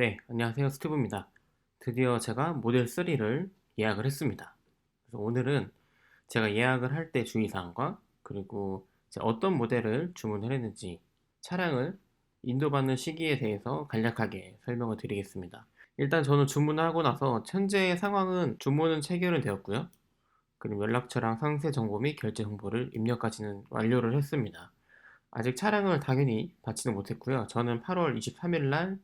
네, 안녕하세요. 스티브입니다. 드디어 제가 모델 3를 예약을 했습니다. 그래서 오늘은 제가 예약을 할 때 주의사항과 그리고 어떤 모델을 주문을 했는지 차량을 인도받는 시기에 대해서 간략하게 설명을 드리겠습니다. 일단 저는 주문을 하고 나서 현재 상황은 주문은 체결은 되었고요. 그리고 연락처랑 상세 정보 및 결제 정보를 입력까지는 완료를 했습니다. 아직 차량을 당연히 받지는 못했고요. 저는 8월 23일 날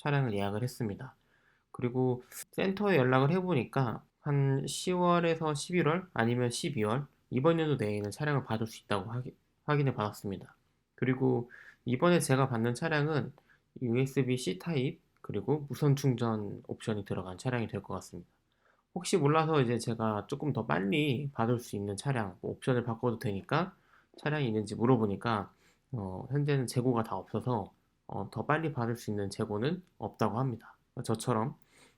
차량을 예약을 했습니다. 그리고 센터에 연락을 해보니까 한 10월에서 11월 아니면 12월 이번 연도 내에는 차량을 받을 수 있다고 확인, 확인을 받았습니다. 그리고 이번에 제가 받는 차량은 USB-C 타입 그리고 무선 충전 옵션이 들어간 차량이 될 것 같습니다. 혹시 몰라서 이제 제가 조금 더 빨리 받을 수 있는 차량 뭐 옵션을 바꿔도 되니까 차량이 있는지 물어보니까 어, 현재는 재고가 다 없어서 어, 더 빨리 받을 수 있는 재고는 없다고 합니다. 저처럼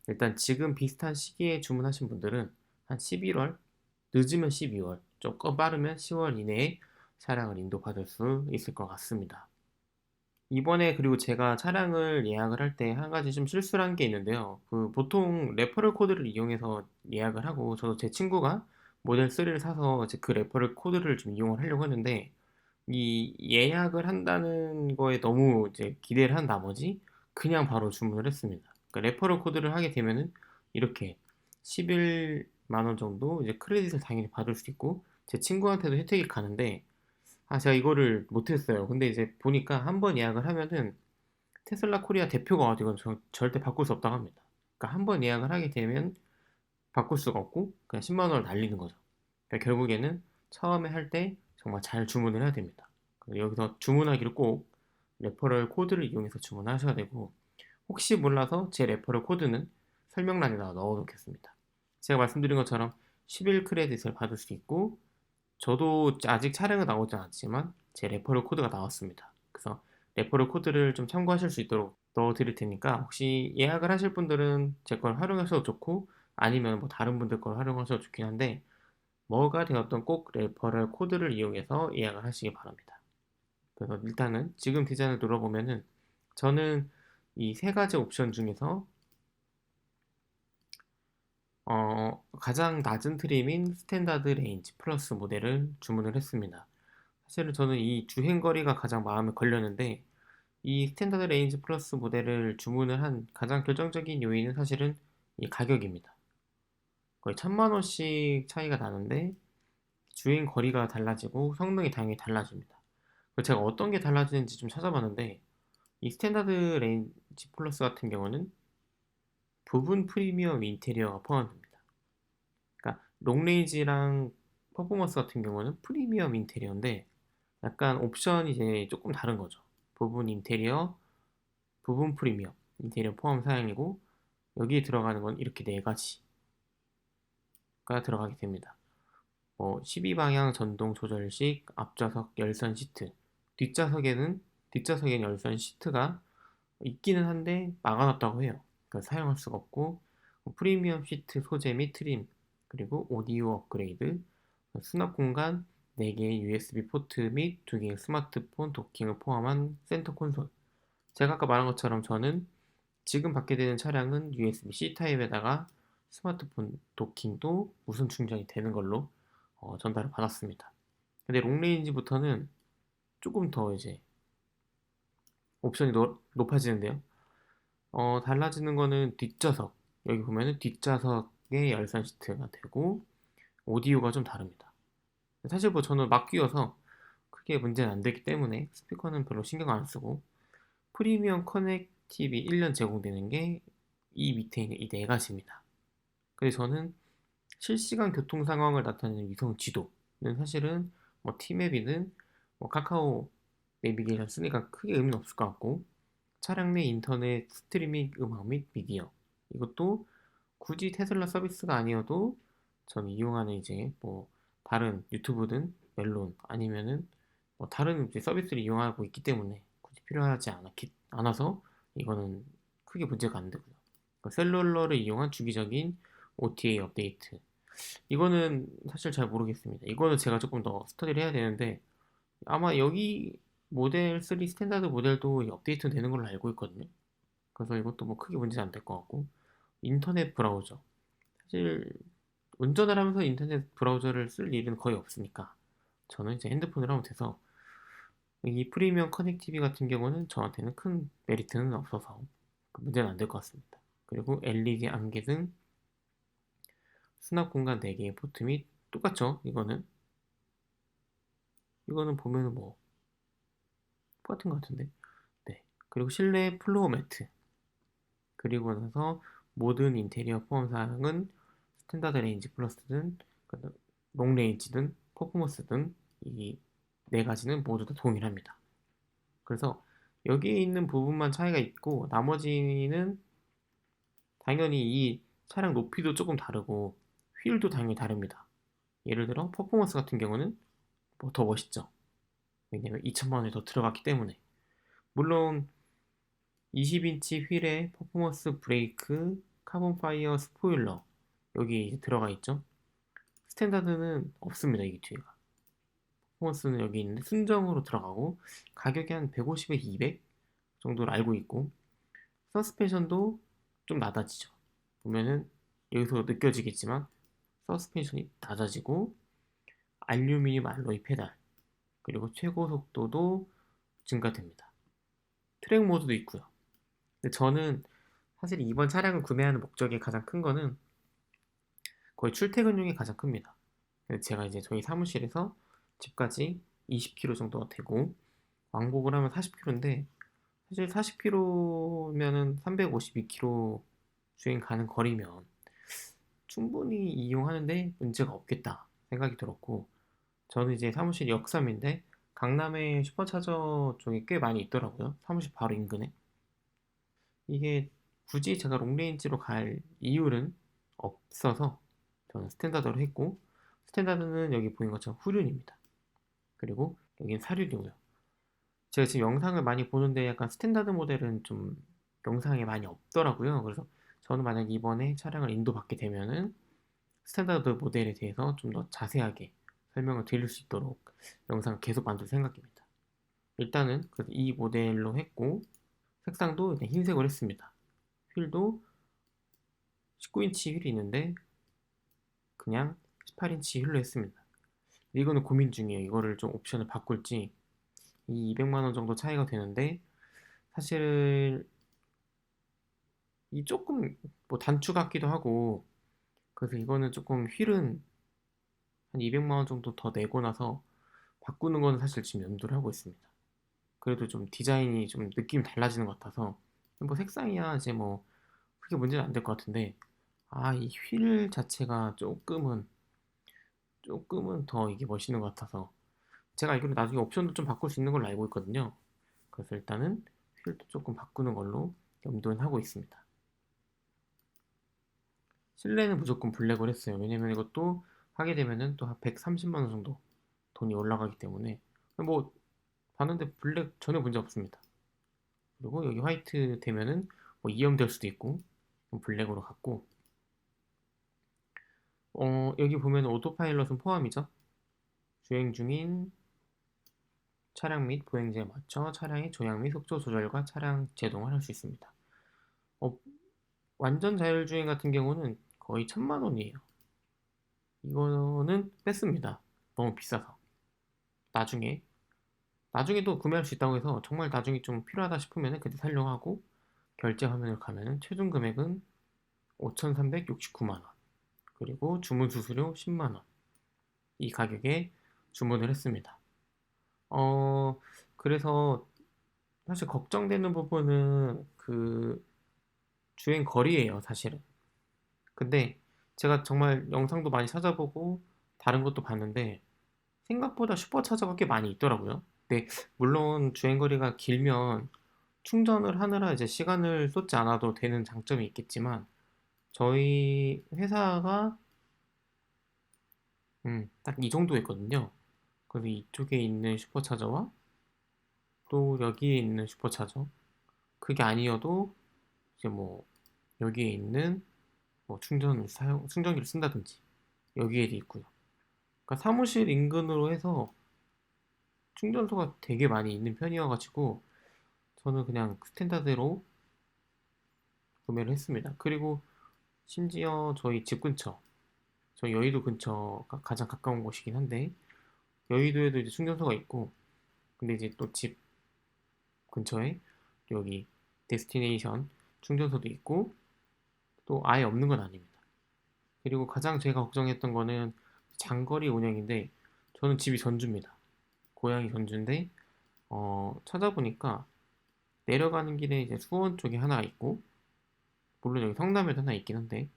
일단 지금 비슷한 시기에 주문하신 분들은 한 11월, 늦으면 12월, 조금 빠르면 10월 이내에 차량을 인도받을 수 있을 것 같습니다. 이번에 그리고 제가 차량을 예약을 할 때 한 가지 좀 실수를 한 게 있는데요. 그 보통 레퍼럴 코드를 이용해서 예약을 하고 저도 제 친구가 모델 3를 사서 그 레퍼럴 코드를 좀 이용을 하려고 했는데 이 예약을 한다는 거에 너무 이제 기대를 한 나머지 그냥 바로 주문을 했습니다. 그러니까 레퍼럴 코드를 하게 되면은 이렇게 11만 원 정도 이제 크레딧을 당연히 받을 수 있고 제 친구한테도 혜택이 가는데 아 제가 이거를 못했어요. 근데 이제 보니까 한 번 예약을 하면은 테슬라 코리아 대표가 와가지고 저, 절대 바꿀 수 없다고 합니다. 그러니까 한 번 예약을 하게 되면 바꿀 수가 없고 그냥 10만 원을 날리는 거죠. 그러니까 결국에는 처음에 할 때 정말 잘 주문을 해야 됩니다. 여기서 주문하기를 꼭 레퍼럴 코드를 이용해서 주문하셔야 되고 혹시 몰라서 제 레퍼럴 코드는 설명란에다 넣어 놓겠습니다. 제가 말씀드린 것처럼 11 크레딧을 받을 수 있고 저도 아직 차량은 나오지 않았지만 제 레퍼럴 코드가 나왔습니다. 그래서 레퍼럴 코드를 좀 참고하실 수 있도록 넣어 드릴 테니까 혹시 예약을 하실 분들은 제 걸 활용하셔도 좋고 아니면 뭐 다른 분들 걸 활용하셔도 좋긴 한데 뭐가 되었던 꼭 레퍼럴 코드를 이용해서 예약을 하시기 바랍니다. 그래서 일단은 지금 디자인을 눌러보면은 저는 이 세 가지 옵션 중에서 어, 가장 낮은 트림인 스탠다드 레인지 플러스 모델을 주문을 했습니다. 사실은 저는 이 주행 거리가 가장 마음에 걸렸는데 이 스탠다드 레인지 플러스 모델을 주문을 한 가장 결정적인 요인은 사실은 이 가격입니다. 거의 천만 원씩 차이가 나는데 주행 거리가 달라지고 성능이 당연히 달라집니다. 제가 어떤 게 달라지는지 좀 찾아봤는데 이 스탠다드 레인지 플러스 같은 경우는 부분 프리미엄 인테리어가 포함됩니다. 그러니까 롱레인지랑 퍼포먼스 같은 경우는 프리미엄 인테리어인데 약간 옵션이 이제 조금 다른 거죠. 부분 인테리어, 부분 프리미엄 인테리어 포함 사양이고 여기에 들어가는 건 이렇게 네 가지 가 들어가게 됩니다. 뭐 12방향 전동 조절식 앞좌석 열선 시트 뒷좌석에는 뒷좌석에는 열선 시트가 있기는 한데 막아놨다고 해요. 그러니까 사용할 수가 없고 뭐 프리미엄 시트 소재 및 트림 그리고 오디오 업그레이드 수납 공간 4개의 USB 포트 및 2개의 스마트폰 도킹을 포함한 센터 콘솔 제가 아까 말한 것처럼 저는 지금 받게 되는 차량은 USB-C 타입에다가 스마트폰 도킹도 무선 충전이 되는 걸로 어, 전달을 받았습니다. 근데 롱레인지부터는 조금 더 이제 옵션이 노, 높아지는데요. 어, 달라지는 거는 뒷좌석. 여기 보면은 뒷좌석에 열선 시트가 되고 오디오가 좀 다릅니다. 사실 뭐 저는 막 끼워서 크게 문제는 안 되기 때문에 스피커는 별로 신경 안 쓰고 프리미엄 커넥티비 1년 제공되는 게 이 밑에 있는 이 네 가지입니다. 그래서 저는 실시간 교통 상황을 나타내는 위성 지도는 사실은 뭐 티맵이든 뭐 카카오 내비게이션 쓰니까 크게 의미는 없을 것 같고 차량 내 인터넷 스트리밍 음악 및 미디어 이것도 굳이 테슬라 서비스가 아니어도 저는 이용하는 이제 뭐 다른 유튜브든 멜론 아니면은 뭐 다른 이제 서비스를 이용하고 있기 때문에 굳이 필요하지 않았기, 않아서 이거는 크게 문제가 안 되고요. 셀룰러를 이용한 주기적인 OTA 업데이트. 이거는 사실 잘 모르겠습니다. 이거는 제가 조금 더 스터디를 해야 되는데 아마 여기 모델 3 스탠다드 모델도 업데이트 되는 걸로 알고 있거든요. 그래서 이것도 뭐 크게 문제는 안 될 것 같고 인터넷 브라우저 사실 운전을 하면서 인터넷 브라우저를 쓸 일은 거의 없으니까 저는 이제 핸드폰으로 하면 돼서 이 프리미엄 커넥티비 같은 경우는 저한테는 큰 메리트는 없어서 그 문제는 안 될 것 같습니다. 그리고 LED 안개 등 수납 공간 4개의 포트 및 똑같죠? 이거는 이거는 보면은 뭐 똑같은 것 같은데 네 그리고 실내 플로어 매트 그리고 나서 모든 인테리어 포함 사항은 스탠다드 레인지 플러스든 롱 레인지든 퍼포먼스든 이 네 가지는 모두 다 동일합니다. 그래서 여기에 있는 부분만 차이가 있고 나머지는 당연히 이 차량 높이도 조금 다르고 휠도 당연히 다릅니다. 예를 들어 퍼포먼스 같은 경우는 뭐 더 멋있죠. 왜냐면 2천만 원이 더 들어갔기 때문에. 물론 20인치 휠에 퍼포먼스 브레이크, 카본 파이어 스포일러 여기 들어가 있죠. 스탠다드는 없습니다. 이게 뒤에가. 퍼포먼스는 여기 있는데 순정으로 들어가고 가격이 한 150에 200 정도로 알고 있고 서스펜션도 좀 낮아지죠. 보면은 여기서 느껴지겠지만 서스펜션이 낮아지고 알루미늄 알로이 페달 그리고 최고 속도도 증가됩니다. 트랙 모드도 있고요. 근데 저는 사실 이번 차량을 구매하는 목적의 가장 큰 거는 거의 출퇴근용이 가장 큽니다. 제가 이제 저희 사무실에서 집까지 20km 정도가 되고 왕복을 하면 40km인데 사실 40km면은 352km 주행 가는 거리면 충분히 이용하는데 문제가 없겠다 생각이 들었고 저는 이제 사무실 역삼인데 강남에 슈퍼차저 쪽에 꽤 많이 있더라고요. 사무실 바로 인근에. 이게 굳이 제가 롱레인지로 갈 이유는 없어서 저는 스탠다드로 했고 스탠다드는 여기 보인 것처럼 후륜입니다. 그리고 여기는 사륜이고요. 제가 지금 영상을 많이 보는데 약간 스탠다드 모델은 좀 영상에 많이 없더라고요. 그래서 저는 만약 이번에 차량을 인도받게 되면은 스탠다드 모델에 대해서 좀 더 자세하게 설명을 드릴 수 있도록 영상을 계속 만들 생각입니다. 일단은 이 모델로 했고 색상도 흰색으로 했습니다. 휠도 19인치 휠이 있는데 그냥 18인치 휠로 했습니다. 이거는 고민 중이에요. 이거를 좀 옵션을 바꿀지 이 200만 원 정도 차이가 되는데 사실 이 조금 뭐 단추 같기도 하고 그래서 이거는 조금 휠은 한 200만 원 정도 더 내고 나서 바꾸는 건 사실 지금 염두를 하고 있습니다. 그래도 좀 디자인이 좀 느낌이 달라지는 것 같아서 뭐 색상이야 이제 뭐 크게 문제는 안 될 것 같은데 아 이 휠 자체가 조금은 조금은 더 이게 멋있는 것 같아서 제가 알기로 나중에 옵션도 좀 바꿀 수 있는 걸로 알고 있거든요. 그래서 일단은 휠도 조금 바꾸는 걸로 염두는 하고 있습니다. 실내는 무조건 블랙을 했어요. 왜냐면 이것도 하게 되면은 또 한 130만 원 정도 돈이 올라가기 때문에 뭐 봤는데 블랙 전혀 문제 없습니다. 그리고 여기 화이트 되면은 뭐 이염될 수도 있고 블랙으로 갔고 어 여기 보면 오토파일럿은 포함이죠. 주행 중인 차량 및 보행지에 맞춰 차량의 조향 및 속도 조절과 차량 제동을 할 수 있습니다. 어, 완전 자율주행 같은 경우는 거의 천만 원이에요. 이거는 뺐습니다. 너무 비싸서. 나중에 나중에도 구매할 수 있다고 해서 정말 나중에 좀 필요하다 싶으면 그때 살려고 하고 결제 화면을 가면은 최종 금액은 5,369만원 그리고 주문 수수료 10만원 이 가격에 주문을 했습니다. 어 그래서 사실 걱정되는 부분은 그 주행 거리예요 사실은 근데 제가 정말 영상도 많이 찾아보고 다른 것도 봤는데 생각보다 슈퍼차저가 꽤 많이 있더라고요. 근데 물론 주행거리가 길면 충전을 하느라 이제 시간을 쏟지 않아도 되는 장점이 있겠지만 저희 회사가 음, 딱 이 정도였거든요. 그래서 이쪽에 있는 슈퍼차저와 또 여기에 있는 슈퍼차저 그게 아니어도 이제 뭐 여기에 있는 뭐 충전을 사용, 충전기를 쓴다든지 여기에도 있고요. 그러니까 사무실 인근으로 해서 충전소가 되게 많이 있는 편이어가지고 저는 그냥 스탠다드로 구매를 했습니다. 그리고 심지어 저희 집 근처, 저희 여의도 근처가 가장 가까운 곳이긴 한데 여의도에도 이제 충전소가 있고 근데 이제 또 집 근처에 여기 데스티네이션 충전소도 있고 또 아예 없는 건 아닙니다. 그리고 가장 제가 걱정했던 거는 장거리 운행인데 저는 집이 전주입니다. 고향이 전주인데 어, 찾아보니까 내려가는 길에 이제 수원 쪽에 하나 있고 물론 여기 성남에도 하나 있긴 한데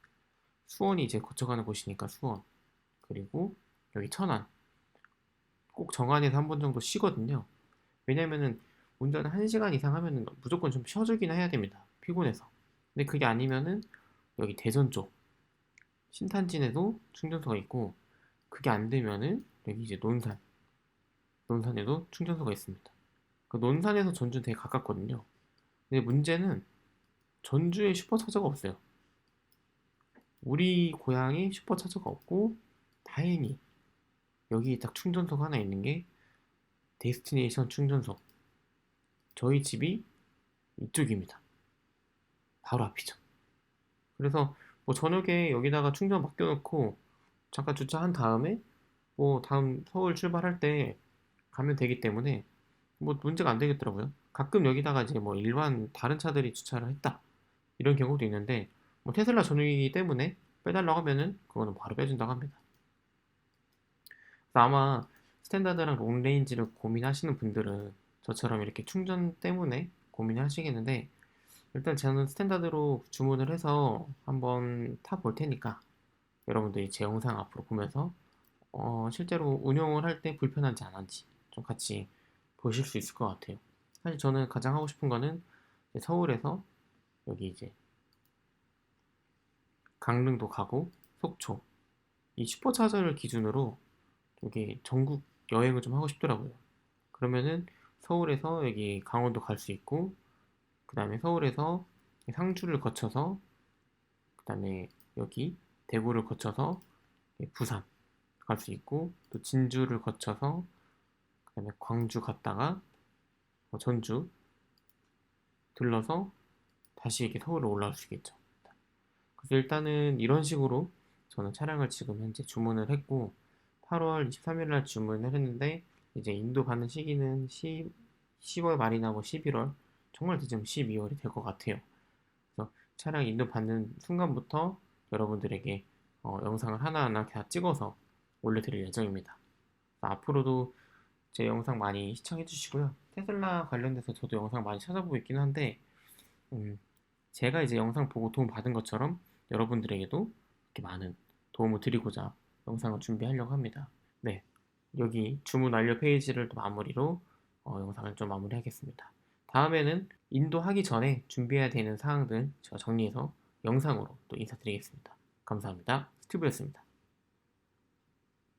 수원이 이제 거쳐가는 곳이니까 수원 그리고 여기 천안 꼭 정안에서 한 번 정도 쉬거든요. 왜냐면은 운전을 1시간 이상 하면은 무조건 좀 쉬어주긴 해야 됩니다. 피곤해서. 근데 그게 아니면은 여기 대전 쪽 신탄진에도 충전소가 있고 그게 안 되면은 여기 이제 논산 논산에도 충전소가 있습니다. 그 논산에서 전주 되게 가깝거든요. 근데 문제는 전주에 슈퍼차저가 없어요. 우리 고향에 슈퍼차저가 없고 다행히 여기 딱 충전소가 하나 있는 게 데스티네이션 충전소. 저희 집이 이쪽입니다. 바로 앞이죠. 그래서 뭐 저녁에 여기다가 충전 맡겨놓고 잠깐 주차한 다음에 뭐 다음 서울 출발할 때 가면 되기 때문에 뭐 문제가 안 되겠더라고요. 가끔 여기다가 이제 뭐 일반 다른 차들이 주차를 했다 이런 경우도 있는데 뭐 테슬라 전용이기 때문에 빼달라고 하면은 그거는 바로 빼준다고 합니다. 아마 스탠다드랑 롱레인지를 고민하시는 분들은 저처럼 이렇게 충전 때문에 고민을 하시겠는데 일단 저는 스탠다드로 주문을 해서 한번 타 볼 테니까 여러분들이 제 영상 앞으로 보면서 어, 실제로 운영을 할 때 불편한지 안 한지 좀 같이 보실 수 있을 것 같아요. 사실 저는 가장 하고 싶은 거는 서울에서 여기 이제 강릉도 가고 속초 이 슈퍼차저를 기준으로 여기 전국 여행을 좀 하고 싶더라고요. 그러면은 서울에서 여기 강원도 갈 수 있고 그 다음에 서울에서 상주를 거쳐서 그 다음에 여기 대구를 거쳐서 부산 갈 수 있고 또 진주를 거쳐서 그 다음에 광주 갔다가 어, 전주 들러서 다시 이렇게 서울로 올라올 수 있겠죠. 그래서 일단은 이런 식으로 저는 차량을 지금 현재 주문을 했고 8월 23일 날 주문을 했는데 이제 인도 받는 시기는 10, 10월 말이나 뭐 11월 정말 늦으면 12월이 될 것 같아요. 그래서 차량 인도 받는 순간부터 여러분들에게 어, 영상을 하나하나 다 찍어서 올려드릴 예정입니다. 앞으로도 제 영상 많이 시청해 주시고요. 테슬라 관련돼서 저도 영상 많이 찾아보고 있긴 한데 음, 제가 이제 영상 보고 도움 받은 것처럼 여러분들에게도 이렇게 많은 도움을 드리고자 영상을 준비하려고 합니다. 네, 여기 주문 완료 페이지를 또 마무리로 어, 영상을 좀 마무리하겠습니다. 다음에는 인도하기 전에 준비해야 되는 사항들 제가 정리해서 영상으로 또 인사드리겠습니다. 감사합니다. 스티브였습니다.